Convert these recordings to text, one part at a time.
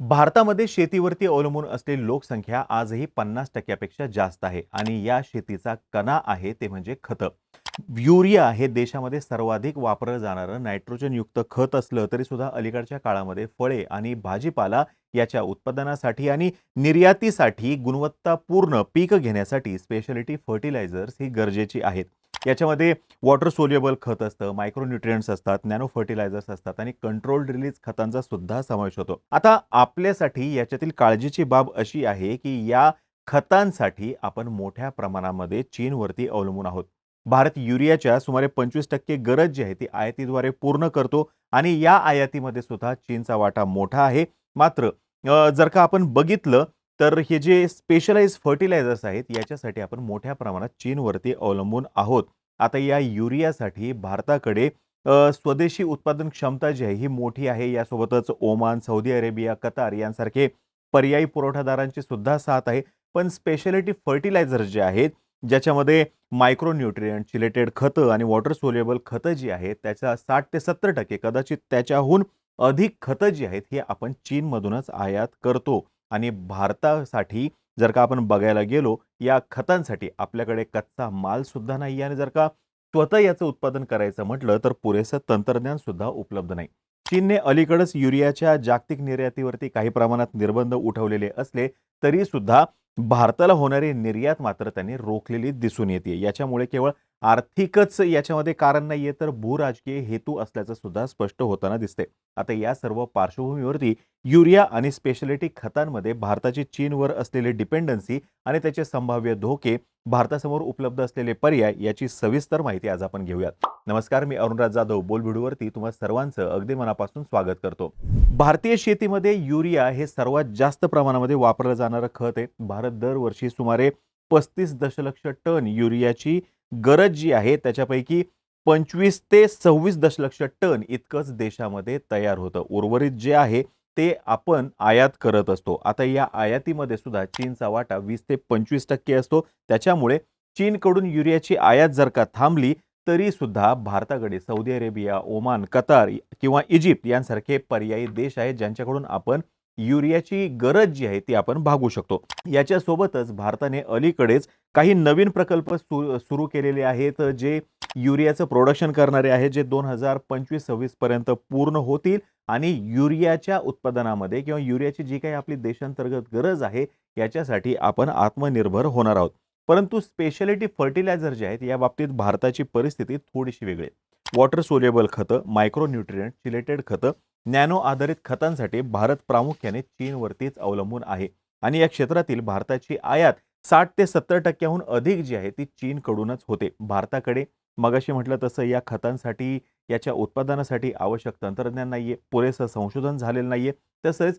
भारतामध्ये शेतीवरती अवलंबून असलेली लोकसंख्या आजही पन्नास टक्क्यापेक्षा जास्त आहे आणि या शेतीचा कणा आहे ते म्हणजे खतं. युरिया हे देशामध्ये सर्वाधिक वापरलं जाणारं नायट्रोजनयुक्त खत असलं तरी सुद्धा अलीकडच्या काळामध्ये फळे आणि भाजीपाला याच्या उत्पादनासाठी आणि निर्यातीसाठी गुणवत्तापूर्ण पीक घेण्यासाठी स्पेशलिटी फर्टिलायझर्स ही गरजेची आहेत. याच्यामध्ये वॉटर सोल्युबल खत असतं मायक्रोन्युट्रियंट्स असतात नॅनो फर्टिलायझर्स असतात आणि कंट्रोल्ड रिलीज खतांचा सुद्धा समावेश होतो. आता आपल्यासाठी याच्यातील काळजीची बाब अशी आहे की या खतांसाठी आपण मोठ्या प्रमाणामध्ये चीनवरती अवलंबून आहोत. भारत युरियाच्या सुमारे पंचवीस टक्के गरज जी आहे ती आयातीद्वारे पूर्ण करतो आणि या आयातीमध्ये सुद्धा चीनचा वाटा मोठा आहे. मात्र जर का आपण बघितलं तर हे जे स्पेशलाइज फर्टिलायझर्स आहेत याच्यासाठी आपण मोठ्या प्रमाणात चीनवरती अवलंबून आहोत. आता या युरियासाठी भारताकडे स्वदेशी उत्पादन क्षमता जी आहे ही मोठी आहे. यासोबतच ओमान सौदी अरेबिया कतार यांसारखे पर्यायी पुरवठादारांची सुद्धा साथ आहे. पण स्पेशालिटी फर्टिलायझर्स जे आहेत ज्याच्यामध्ये मायक्रोन्युट्रियंट चिलेटेड खतं आणि वॉटर सोल्युबल खतं जी आहेत त्याच्या साठ ते सत्तर टक्के कदाचित त्याच्याहून अधिक खतं जी आहेत ही आपण चीनमधूनच आयात करतो. आणि भारतासाठी जर का आपण बघायला गेलो या खतांसाठी आपल्याकडे कच्चा माल सुद्धा नाही आणि जर का स्वतः याचं उत्पादन करायचं म्हटलं तर पुरेसं तंत्रज्ञान सुद्धा उपलब्ध नाही. चीनने अलीकडच युरियाच्या जागतिक निर्यातीवरती काही प्रमाणात निर्बंध उठवलेले असले तरी सुद्धा भारताला होणारी निर्यात मात्र त्यांनी रोखलेली दिसून येते. याच्यामुळे केवळ आर्थिकच याच्यामध्ये कारण नाहीये तर भूराजकीय हेतू असल्याचं सुद्धा स्पष्ट होताना दिसते आता या सर्व पार्श्वभूमीवरती युरिया आणि स्पेशालिटी खतांमध्ये भारताची चीनवर असलेली डिपेंडन्सी आणि त्याचे संभाव्य धोके भारतासमोर उपलब्ध असलेले पर्याय याची सविस्तर माहिती आज आपण घेऊयात. नमस्कार मी अरुणराज जाधव. बोलभिडूवरती तुम्हा सर्वांचं अगदी मनापासून स्वागत करतो. भारतीय शेतीमध्ये युरिया हे सर्वात जास्त प्रमाणामध्ये वापरलं जाणारं खत आहे. भारत दरवर्षी सुमारे पस्तीस दशलक्ष टन युरियाची गरज जी आहे त्याच्यापैकी पंचवीस ते सव्वीस दशलक्ष टन इतकंच देशामध्ये तयार होतं. उर्वरित जे आहे ते आपण आयात करत असतो. आता या आयातीमध्ये सुद्धा चीनचा वाटा वीस ते पंचवीस टक्के असतो. त्याच्यामुळे चीनकडून युरियाची आयात जर का थांबली तरी सुद्धा भारताकडे सौदी अरेबिया ओमान कतार किंवा इजिप्त यांसारखे पर्यायी देश आहेत ज्यांच्याकडून आपण युरियाची गरज जी आहे ती आपण भागू शकतो. याच्यासोबतच भारताने अलीकडेच काही नवीन प्रकल्प सु सुरू केलेले आहेत जे युरियाचं प्रोडक्शन करणारे आहेत जे दोन हजार पंचवीस सव्वीस पर्यंत पूर्ण होतील. आणि युरियाच्या उत्पादनामध्ये किंवा युरियाची जी काही आपली देशांतर्गत गरज आहे याच्यासाठी आपण आत्मनिर्भर होणार आहोत. परंतु स्पेशालिटी फर्टिलायझर जे आहेत या बाबतीत भारताची परिस्थिती थोडीशी वेगळी आहे. वॉटर सोल्युबल खतं मायक्रोन्युट्रियंट चिलेटेड खतं नॅनो आधारित खतांसाठी भारत प्रामुख्याने चीनवरतीच अवलंबून आहे. आणि या क्षेत्रातील भारताची आयात साठ ते सत्तर टक्क्याहून अधिक जी आहे ती चीनकडूनच होते. भारताकडे मगाशी म्हटलं तसं या खतांसाठी याच्या उत्पादनासाठी आवश्यक तंत्रज्ञान नाही आहे पुरेसं संशोधन झालेलं नाहीये. तसंच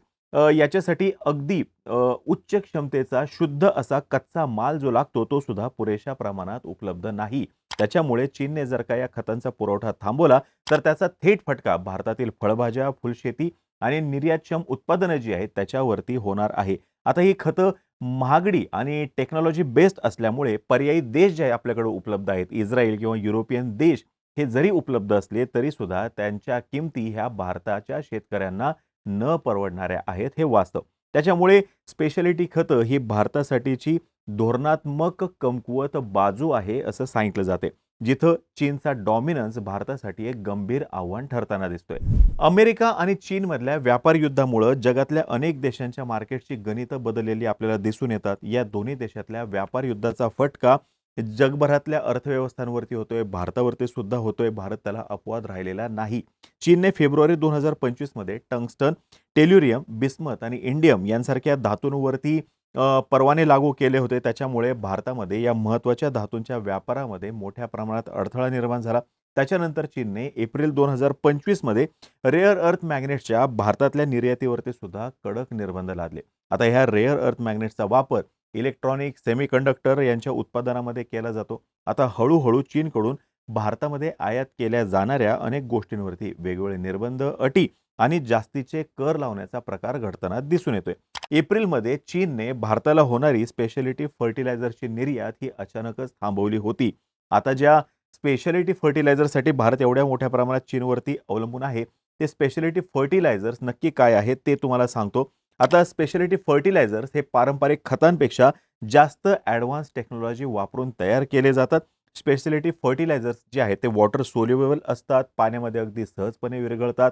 याच्यासाठी अगदी उच्च क्षमतेचा शुद्ध असा कच्चा माल जो लागतो तो सुद्धा पुरेशा प्रमाणात उपलब्ध नाही. त्याच्यामुळे चीनने जर का या खतांचा पुरवठा थांबवला तर त्याचा थेट फटका भारतातील फळभाज्या फुलशेती आणि निर्यातक्षम उत्पादनं जी आहेत त्याच्यावरती होणार आहे. आता ही खतं महागडी आणि टेक्नॉलॉजी बेस्ड असल्यामुळे पर्यायी देश जे आपल्याकडे उपलब्ध आहेत इस्रायल किंवा युरोपियन देश हे जरी उपलब्ध असले तरी सुद्धा त्यांच्या किमती ह्या भारताच्या शेतकऱ्यांना न परवडणाऱ्या आहेत हे वास्तव. त्याच्यामुळे स्पेशालिटी खतं ही भारतासाठीची धोरणात्मक कमकुवत बाजू आहे असं सांगितलं जाते जिथं चीनचा डॉमिनन्स भारतासाठी एक गंभीर आव्हान ठरताना दिसतोय. अमेरिका आणि चीनमधल्या व्यापार युद्धामुळं जगातल्या अनेक देशांच्या मार्केटची गणितं बदललेली आपल्याला दिसून येतात. या दोन्ही देशातल्या व्यापार युद्धाचा फटका जगभरातल्या अर्थव्यवस्थांवरती होतोय भारतावरती सुद्धा होतोय. भारत त्याला अपवाद राहिलेला नाही. चीनने फेब्रुवारी दोन हजार पंचवीसमध्ये टंगस्टन टेल्युरियम बिस्मत आणि इंडियम यांसारख्या धातूंवरती परवाने लागू केले होते. त्याच्यामुळे भारतामध्ये या महत्त्वाच्या धातूंच्या व्यापारामध्ये मोठ्या प्रमाणात अडथळा निर्माण झाला. त्याच्यानंतर चीनने एप्रिल दोन हजार पंचवीसमध्ये रेअर अर्थ मॅग्नेट्सच्या भारतातल्या निर्यातीवरती सुद्धा कडक निर्बंध लादले. आता ह्या रेअर अर्थ मॅग्नेट्सचा वापर इलेक्ट्रॉनिक सेमीकंडक्टर यांच्या उत्पादनामध्ये केला जातो. आता हळूहळू चीनकडून भारतामध्ये आयात केल्या जाणाऱ्या अनेक गोष्टींवरती वेगवेगळे निर्बंध अटी आणि जास्तीचे कर लावण्याचा प्रकार घडताना दिसून येतोय. एप्रिलमध्ये चीनने भारताला होणारी स्पेशलिटी फर्टिलायझरची निर्यात ही अचानकच थांबवली होती. आता ज्या स्पेशलिटी फर्टिलायझरसाठी भारत एवढ्या मोठ्या प्रमाणात चीनवरती अवलंबून आहे ते स्पेशलिटी फर्टिलायझर्स नक्की काय आहेत ते तुम्हाला सांगतो. आता स्पेशालिटी फर्टिलायझर्स हे पारंपरिक खतांपेक्षा जास्त ॲडव्हान्स टेक्नॉलॉजी वापरून तयार केले जातात. स्पेशलिटी फर्टिलायझर्स जे आहेत ते वॉटर सोल्युबल असतात पाण्यामध्ये अगदी सहजपणे विरघळतात.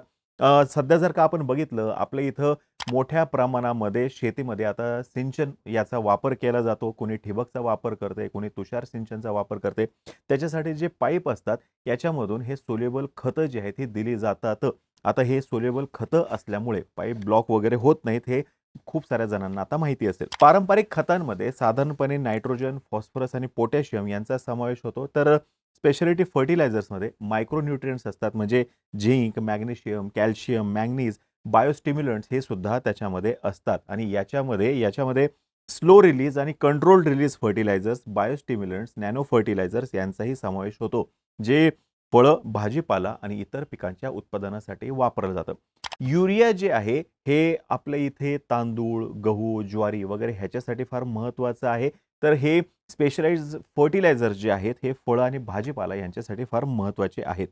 सध्या जर का आपण बघितलं आपल्या इथं मोठ्या प्रमाणामध्ये शेतीमध्ये आता सिंचन याचा वापर केला जातो. कोणी ठिबकचा वापर करते कोणी तुषार सिंचनचा वापर करते. त्याच्यासाठी जे पाईप असतात याच्यामधून हे सोल्युबल खतं जी आहेत ही दिली जातात. आता हे सोल्युबल खतं असल्यामुळे पाईप ब्लॉक वगैरे होत नाहीत. हे खूप साऱ्या जणांना आता माहिती असेल. पारंपरिक खतांमध्ये साधारणपणे नायट्रोजन फॉस्फरस आणि पोटॅशियम यांचा समावेश होतो. तर स्पेशालिटी फर्टिलायझर्समध्ये मायक्रोन्यूट्रियंट्स असतात. म्हणजे zinc magnesium calcium manganese biostimulants हे सुद्धा त्याच्यामध्ये असतात. आणि याच्यामध्ये याच्यामध्ये स्लो रिलीज आणि control release fertilisers biostimulants nano fertilisers यांचाही समावेश होतो. जे फळं भाजीपाला आणि इतर पिकांच्या उत्पादनासाठी वापरलं जातं. युरिया जे आहे हे आपल्या इथे तांदूळ गहू ज्वारी वगैरे ह्याच्यासाठी फार महत्त्वाचं आहे. तर हे स्पेशलाइज फर्टिलायझर जे आहेत हे फळं आणि भाजीपाला यांच्यासाठी फार महत्त्वाचे आहेत.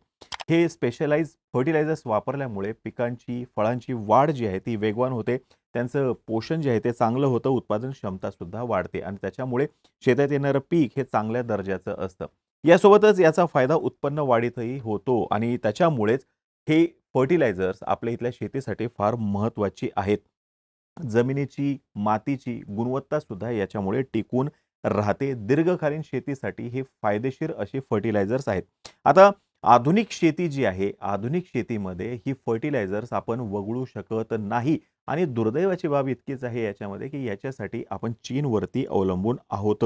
हे स्पेशलाइज फर्टिलायझर्स वापरल्यामुळे पिकांची फळांची वाढ जी आहे ती वेगवान होते. त्यांचं पोषण जे आहे ते चांगलं होतं. उत्पादन क्षमता सुद्धा वाढते आणि त्याच्यामुळे शेतात येणारं पीक हे चांगल्या दर्जाचं असतं. यासोबतच याचा फायदा उत्पन्न वाढीतही होतो आणि त्याच्यामुळेच हे फर्टिलायझर्स आपल्या इथल्या शेतीसाठी फार महत्त्वाची आहेत. जमिनीची मातीची गुणवत्ता सुद्धा याच्यामुळे टिकून राहते. दीर्घकालीन शेतीसाठी हे फायदेशीर असे फर्टिलायझर्स आहेत. आता आधुनिक शेती जी आहे आधुनिक शेतीमध्ये ही फर्टिलायझर्स आपण वगळू शकत नाही. आणि दुर्दैवाची बाब इतकीच आहे याच्यामध्ये की याच्यासाठी आपण चीनवरती अवलंबून आहोत.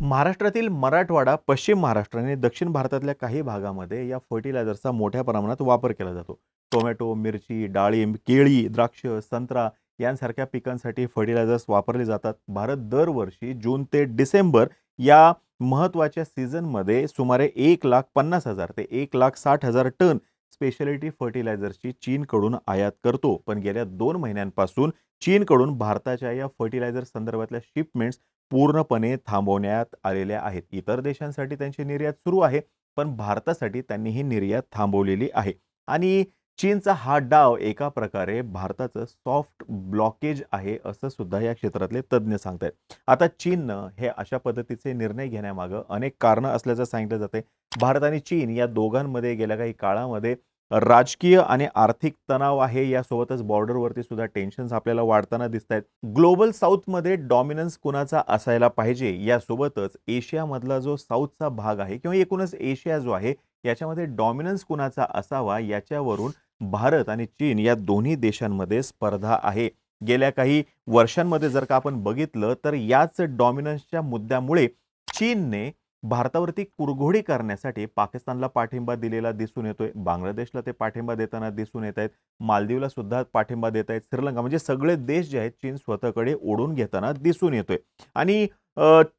महाराष्ट्रातील मराठवाडा पश्चिम महाराष्ट्र आणि दक्षिण भारतातल्या काही भागामध्ये या फर्टिलायझर्सचा मोठ्या प्रमाणात वापर केला जातो. टोमॅटो मिरची डाळिंब केळी द्राक्ष संत्रा यांसारख्या पिकांसाठी फर्टिलायझर्स वापरले जातात. भारत दरवर्षी जून ते डिसेंबर या महत्त्वाच्या सीझनमध्ये सुमारे एक लाख पन्नास हजार ते एक लाख साठ हजार टन स्पेशालिटी फर्टिलायझर्सची चीनकडून आयात करतो. पण गेल्या दोन महिन्यांपासून चीनकडून भारताच्या या फर्टिलायझर संदर्भातल्या शिपमेंट्स पूर्णपणे थांबवण्यात आलेल्या आहेत. इतर देशांसाठी त्यांची निर्यात सुरू आहे पण भारतासाठी त्यांनी ही निर्यात थांबवलेली आहे. आणि चीनचा हा डाव एका प्रकारे भारताचं सॉफ्ट ब्लॉकेज आहे असं सुद्धा या क्षेत्रातले तज्ज्ञ सांगत आहेत आता चीननं हे अशा पद्धतीचे निर्णय घेण्यामागं अनेक कारणं असल्याचं सांगितलं जाते भारत आणि चीन या दोघांमध्ये गेल्या काही काळामध्ये राजकीय आणि आर्थिक तणाव आहे यासोबतच बॉर्डरवरती सुद्धा टेन्शन्स आपल्याला वाढताना दिसत आहेत ग्लोबल साऊथमध्ये डॉमिनन्स कुणाचा असायला पाहिजे यासोबतच एशियामधला जो साऊथचा भाग आहे किंवा एकूणच एशिया जो आहे याच्यामध्ये डॉमिनन्स कुणाचा असावा याच्यावरून भारत आणि चीन या दोन्ही देशांमध्ये स्पर्धा आहे. गेल्या काही वर्षांमध्ये जर का आपण बघितलं तर याच डॉमिनन्सच्या मुद्द्यामुळे चीनने भारतावरती कुरघोडी करण्यासाठी पाकिस्तानला पाठिंबा दिलेला दिसून येतोय. बांगलादेशला ते पाठिंबा देताना दिसून येत आहेत. मालदीवला सुद्धा पाठिंबा देत आहेत. श्रीलंका म्हणजे सगळे देश जे आहेत चीन स्वतःकडे ओढून घेताना दिसून येतोय. आणि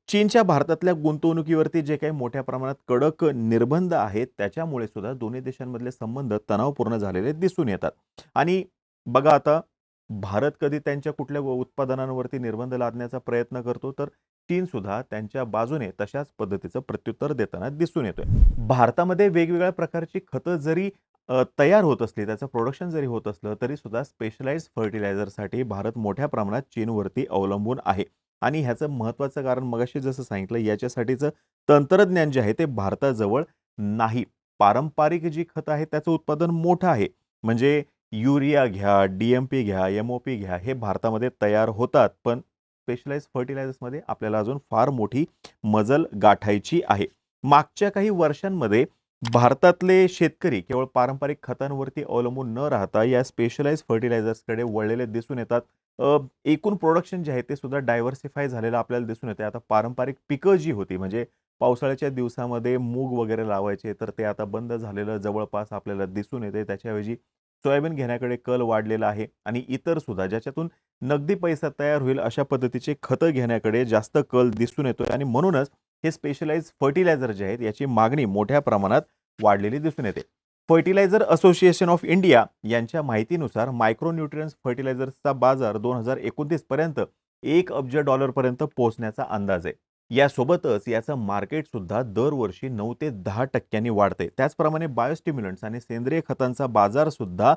चीनच्या भारतातल्या गुंतवणुकीवरती जे काही मोठ्या प्रमाणात कडक निर्बंध आहेत त्याच्यामुळे सुद्धा दोन्ही देशांमधले संबंध तणावपूर्ण झालेले दिसून येतात. आणि बघा आता भारत कधी त्यांच्या कुठल्या उत्पादनांवरती निर्बंध लादण्याचा प्रयत्न करतो? तर चीन सुद्धा त्यांच्या बाजूने तशाच पद्धतीचं प्रत्युत्तर देताना दिसून येतोय. भारतामध्ये वेगवेगळ्या प्रकारची खतं जरी तयार होत असली त्याचं प्रोडक्शन जरी होत असलं तरी सुद्धा स्पेशलाइज फर्टिलायझरसाठी भारत मोठ्या प्रमाणात चीनवरती अवलंबून आहे. आणि ह्याचं महत्त्वाचं कारण मगाशी जसं सांगितलं याच्यासाठीचं तंत्रज्ञान जे आहे ते भारताजवळ नाही. पारंपरिक जी खतं आहे त्याचं उत्पादन मोठं आहे. म्हणजे युरिया घ्या डी एम पी घ्या एम ओ पी घ्या हे भारतामध्ये तयार होतात. पण स्पेशलाइज फर्टिलायझर्समध्ये आपल्याला अजून फार मोठी मजल गाठायची आहे. मागच्या काही वर्षांमध्ये भारतातले शेतकरी केवळ पारंपरिक खतांवरती अवलंबून न राहता या स्पेशलाइज फर्टिलायझर्सकडे वळलेले दिसून येतात. एकूण प्रोडक्शन जे आहे ते सुद्धा डायव्हर्सिफाय झालेलं आपल्याला दिसून येते आता पारंपरिक पिकं जी होती म्हणजे पावसाळ्याच्या दिवसामध्ये मूग वगैरे लावायचे तर ते आता बंद झालेलं जवळपास आपल्याला दिसून येते त्याच्याऐवजी सोयाबीन घेण्याकडे कल वाढलेला आहे आणि इतर सुद्धा ज्याच्यातून नगदी पैसा तयार होईल अशा पद्धतीचे खतं घेण्याकडे जास्त कल दिसून येतोय आणि म्हणूनच हे स्पेशलाइज फर्टिलायझर जे आहेत याची मागणी मोठ्या प्रमाणात वाढलेली दिसून येते. फर्टिलायझर असोसिएशन ऑफ इंडिया यांच्या माहितीनुसार मायक्रोन्युट्रियन्स फर्टिलायझर्सचा बाजार दोन हजार एकोणतीस पर्यंत एक अब्ज डॉलरपर्यंत पोहोचण्याचा अंदाज आहे. यासोबतच याचं मार्केटसुद्धा दरवर्षी नऊ ते दहा टक्क्यांनी वाढते त्याचप्रमाणे बायोस्टिम्युलंट्स आणि सेंद्रिय खतांचा बाजारसुद्धा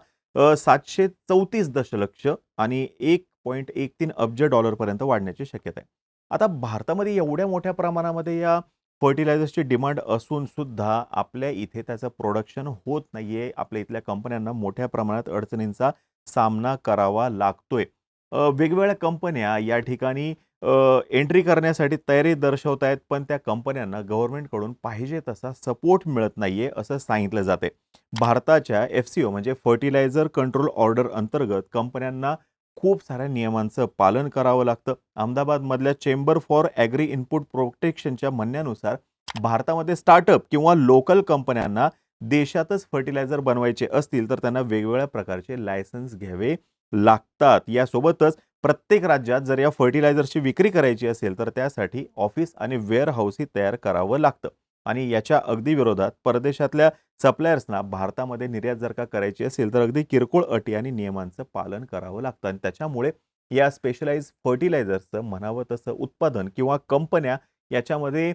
सातशे चौतीस दशलक्ष आणि एक पॉईंट एक तीन अब्ज डॉलरपर्यंत वाढण्याची शक्यता आहे. आता भारतामध्ये एवढ्या मोठ्या प्रमाणामध्ये या फर्टिलायझर्सची डिमांड असून सुद्धा आपल्या इथे त्याचं प्रोडक्शन होत नाहीये. आपल्या इथल्या कंपन्यांना मोठ्या प्रमाणात अडचणींचा सामना करावा लागतोय. वेगवेगळ्या कंपन्या या ठिकाणी एंट्री करण्यासाठी तयारी दर्शवत आहेत पण त्या कंपन्यांना गव्हर्नमेंटकडून पाहिजे तसा सपोर्ट मिळत नाही आहे असं सांगितलं जाते भारताच्या एफ सी ओ म्हणजे फर्टिलायझर कंट्रोल ऑर्डर अंतर्गत कंपन्यांना खूप साऱ्या नियमांचं पालन करावं लागतं. अहमदाबादमधल्या चेंबर फॉर ॲग्री इनपुट प्रोटेक्शनच्या म्हणण्यानुसार भारतामध्ये स्टार्टअप किंवा लोकल कंपन्यांना देशातच फर्टिलायझर बनवायचे असतील तर त्यांना वेगवेगळ्या प्रकारचे लायसन्स घ्यावे. लागतात. यासोबतच प्रत्येक राज्यात जर या फर्टिलायझरची विक्री करायची असेल तर त्यासाठी ऑफिस आणि वेअरहाऊसही तयार करावं लागतं. आणि याच्या अगदी विरोधात परदेशातल्या सप्लायर्सना भारतामध्ये निर्यात जर का करायची असेल तर अगदी किरकोळ अटी आणि नियमांचं पालन करावं लागतं. आणि त्याच्यामुळे या स्पेशलाइज फर्टिलायझर्सचं म्हणावं तसं उत्पादन किंवा कंपन्या याच्यामध्ये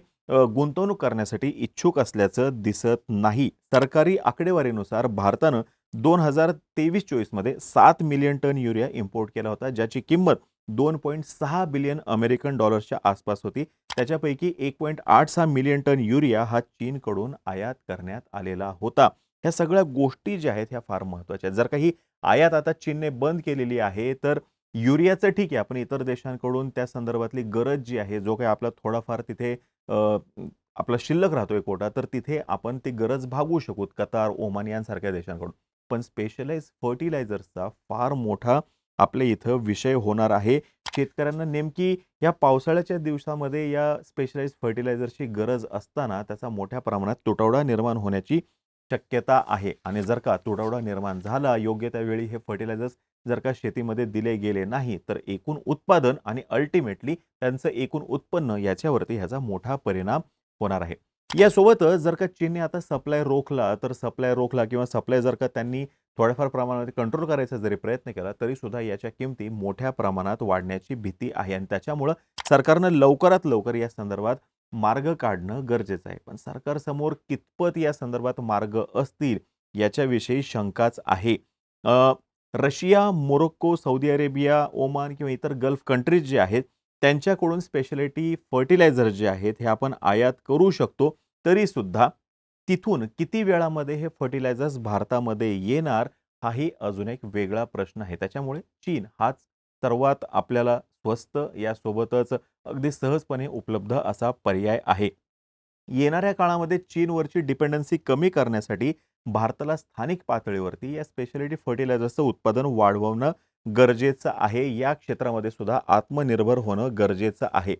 गुंतवणूक करण्यासाठी इच्छुक असल्याचं दिसत नाही. सरकारी आकडेवारीनुसार भारतानं दोन हजार तेवीस चोवीसमध्ये सात मिलियन टन युरिया इम्पोर्ट केला होता ज्याची किंमत दोन पॉईंट सहा बिलियन अमेरिकन डॉलर्सच्या आसपास होती. त्याच्यापैकी एक पॉईंट आठ सहा मिलियन टन युरिया हा चीनकडून आयात करण्यात आलेला होता. ह्या सगळ्या गोष्टी ज्या आहेत ह्या फार महत्त्वाच्या आहेत. जर काही आयात आता चीनने बंद केलेली आहे तर युरियाचं ठीक आहे आपण इतर देशांकडून त्या संदर्भातली गरज जी आहे जो काही आपला थोडाफार तिथे आपला शिल्लक राहतोय कोटा तर तिथे आपण ती गरज भागवू शकू कतार ओमान यांसारख्या देशांकडून. पण स्पेशलाइज फर्टिलायझर्सचा फार मोठा आपल्या इथं विषय होणार आहे. शेतकऱ्यांना नेमकी या पावसाळ्याच्या दिवसामध्ये या स्पेशलाइज फर्टिलायझरची गरज असताना त्याचा मोठ्या प्रमाणात तुटवडा निर्माण होण्याची शक्यता आहे. आणि जर का तुटवडा निर्माण झाला योग्य त्यावेळी हे फर्टिलायझर्स जर का शेतीमध्ये दिले गेले नाही तर एकूण उत्पादन आणि अल्टिमेटली त्यांचं एकूण उत्पन्न याच्यावरती ह्याचा मोठा परिणाम होणार आहे. यासोबतच जर का चीनने आता सप्लाय रोखला तर सप्लाय रोखला किंवा सप्लाय जर का त्यांनी थोड्याफार प्रमाणामध्ये कंट्रोल करायचा जरी प्रयत्न केला तरी सुद्धा याच्या किमती मोठ्या प्रमाणात वाढण्याची भीती आहे. आणि त्याच्यामुळं सरकारनं लवकरात लवकर या संदर्भात मार्ग काढणं गरजेचं आहे. पण सरकारसमोर कितपत या संदर्भात मार्ग असतील याच्याविषयी शंकाच आहे. Russia Morocco Saudi Arabia Oman किंवा इतर गल्फ कंट्रीज जे आहेत त्यांच्याकडून स्पेशलिटी फर्टिलायझर जे आहेत हे आपण आयात करू शकतो. तरीसुद्धा तिथून किती वेळामध्ये हे फर्टिलायझर्स भारतामध्ये येणार हाही अजून एक वेगळा प्रश्न आहे. त्याच्यामुळे चीन हाच सर्वात आपल्याला स्वस्त यासोबतच अगदी सहजपणे उपलब्ध असा पर्याय आहे. येणाऱ्या काळामध्ये चीनवरची डिपेंडन्सी कमी करण्यासाठी भारताला स्थानिक पातळीवरती या स्पेशलिटी फर्टिलायझर्सचं उत्पादन वाढवणं गरजेचं आहे. या क्षेत्रामध्ये सुद्धा आत्मनिर्भर होणं गरजेचं आहे.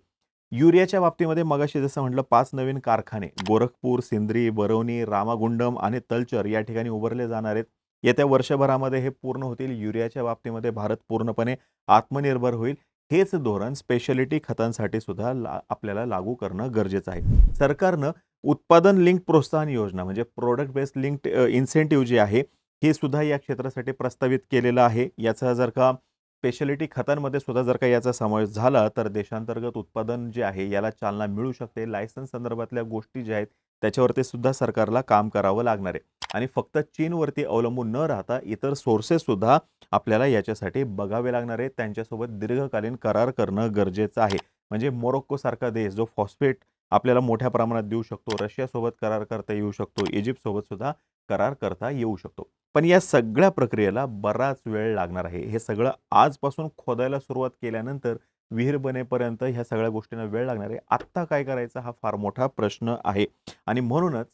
युरियाच्या बाबतीमध्ये मगाशी जसं म्हटलं पाच नवीन कारखाने गोरखपूर सिंद्री बरौनी रामागुंडम आणि तलचर या ठिकाणी उभारले जाणार आहेत. येत्या वर्षभरामध्ये हे पूर्ण होतील. युरियाच्या बाबतीमध्ये भारत पूर्णपणे आत्मनिर्भर होईल. हेच धोरण स्पेशलिटी खतांसाठी सुद्धा ला आपल्याला लागू करणं गरजेचं आहे. सरकारनं उत्पादन लिंक प्रोत्साहन योजना म्हणजे प्रोडक्ट बेस्ड लिंक इन्सेंटिव्ह जे आहे हे सुद्धा या क्षेत्रासाठी प्रस्तावित केलेलं आहे. याचा जर का स्पेशलिटी खतांमध्ये सुद्धा जर का याचा समावेश झाला तर देशांतर्गत उत्पादन जे आहे याला चालना मिळू शकते. लायसन्स संदर्भातल्या गोष्टी ज्या आहेत त्याच्यावरती सुद्धा सरकारला काम करावं लागणार आहे. आणि फक्त चीनवरती अवलंबून न राहता इतर सोर्सेस सुद्धा आपल्याला याच्यासाठी बघावे लागणार आहे त्यांच्यासोबत दीर्घकालीन करार करणं गरजेचं आहे. म्हणजे मोरोक्कोसारखा देश जो फॉस्फेट आपल्याला मोठ्या प्रमाणात देऊ शकतो. रशियासोबत करार करता येऊ शकतो. इजिप्तसोबत सुद्धा करार करता येऊ शकतो. पण या सगळ्या प्रक्रियेला बराच वेळ लागणार आहे. हे सगळं आजपासून खोदायला सुरुवात केल्यानंतर विहीर बनेपर्यंत ह्या सगळ्या गोष्टींना वेळ लागणार आहे. आत्ता काय करायचा हा फार मोठा प्रश्न आहे. आणि म्हणूनच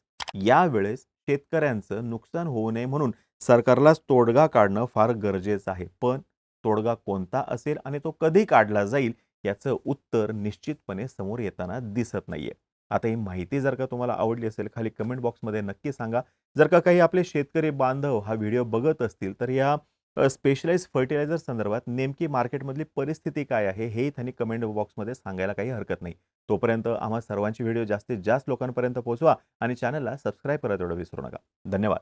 यावेळेस शेतकऱ्यांचं नुकसान होऊ नये म्हणून सरकारलाच तोडगा काढणं फार गरजेचं आहे. पण तोडगा कोणता असेल आणि तो कधी काढला जाईल याचं उत्तर निश्चितपणे समोर येताना दिसत नाहीये. आता ही माहिती जर का तुम्हाला आवडली असेल खाली कमेंट बॉक्समध्ये नक्की सांगा. जर का काही आपले शेतकरी बांधव हा व्हिडिओ बघत असतील तर या स्पेशलाइज फर्टिलायझर संदर्भात नेमकी मार्केटमधली परिस्थिती काय आहे हे त्यांनी कमेंट बॉक्समध्ये सांगायला काही हरकत नाही. तोपर्यंत आम्हा सर्वांची व्हिडिओ जास्तीत जास्त लोकांपर्यंत पोहोचवा आणि चॅनलला सबस्क्राईब करायला तेवढं विसरू नका. धन्यवाद.